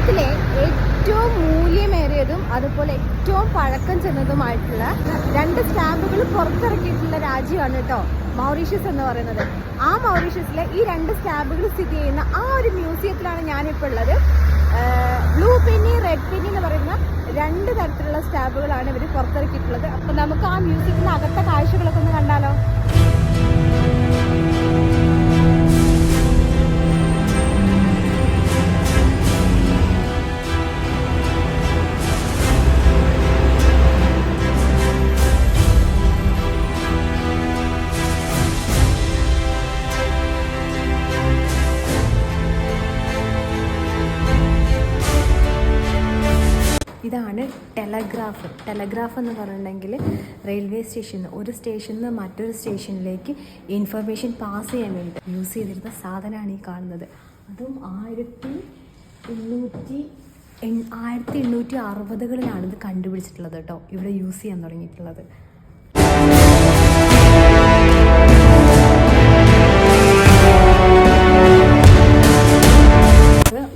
ലോകത്തിലെ ഏറ്റവും മൂല്യമേറിയതും അതുപോലെ ഏറ്റവും പഴക്കം ചെന്നതുമായിട്ടുള്ള രണ്ട് സ്റ്റാമ്പുകൾ പുറത്തിറക്കിയിട്ടുള്ള രാജ്യമാണ് കേട്ടോ മൗറീഷ്യസ് എന്ന് പറയുന്നത്. ആ മൗറീഷ്യസിലെ ഈ രണ്ട് സ്റ്റാമ്പുകൾ സ്ഥിതി ചെയ്യുന്ന ആ ഒരു മ്യൂസിയത്തിലാണ് ഞാനിപ്പോൾ ഉള്ളത്. ബ്ലൂ പിന്നി റെഡ് പിന്നി എന്ന് പറയുന്ന രണ്ട് തരത്തിലുള്ള സ്റ്റാമ്പുകളാണ് ഇവർ പുറത്തിറക്കിയിട്ടുള്ളത്. അപ്പോൾ നമുക്ക് ആ മ്യൂസിയത്തിന് അകത്തെ കാഴ്ചകളൊക്കെ ഇതാണ് ടെലഗ്രാഫ്. ടെലഗ്രാഫ് എന്ന് പറഞ്ഞിട്ടുണ്ടെങ്കിൽ റെയിൽവേ സ്റ്റേഷനിൽ ഒരു സ്റ്റേഷനിൽ നിന്ന് മറ്റൊരു സ്റ്റേഷനിലേക്ക് ഇൻഫർമേഷൻ പാസ് ചെയ്യാൻ വേണ്ടി യൂസ് ചെയ്തിരുന്ന സാധനമാണ് ഈ കാണുന്നത്. അതും ആയിരത്തി എണ്ണൂറ്റി ആയിരത്തി എണ്ണൂറ്റി അറുപതുകളിലാണ് ഇത് കണ്ടുപിടിച്ചിട്ടുള്ളത് കേട്ടോ. ഇവിടെ യൂസ് ചെയ്യാൻ തുടങ്ങിയിട്ടുള്ളത്.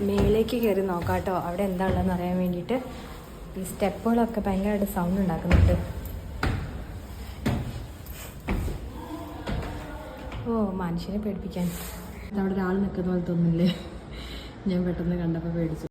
മേലേക്ക് കയറി നോക്കാം കേട്ടോ. അവിടെ എന്താ ഉള്ളതെന്ന് അറിയാൻ വേണ്ടിയിട്ട് ഈ സ്റ്റെപ്പുകളൊക്കെ ഭയങ്കരമായിട്ട് സൗണ്ട് ഉണ്ടാക്കുന്നുണ്ട്. ഓ മനുഷ്യനെ പേടിപ്പിക്കാൻ. അവിടെ ഒരാൾ നിൽക്കുന്ന പോലെ തോന്നില്ലേ ഞാൻ പെട്ടെന്ന് കണ്ടപ്പോൾ പേടിച്ചു.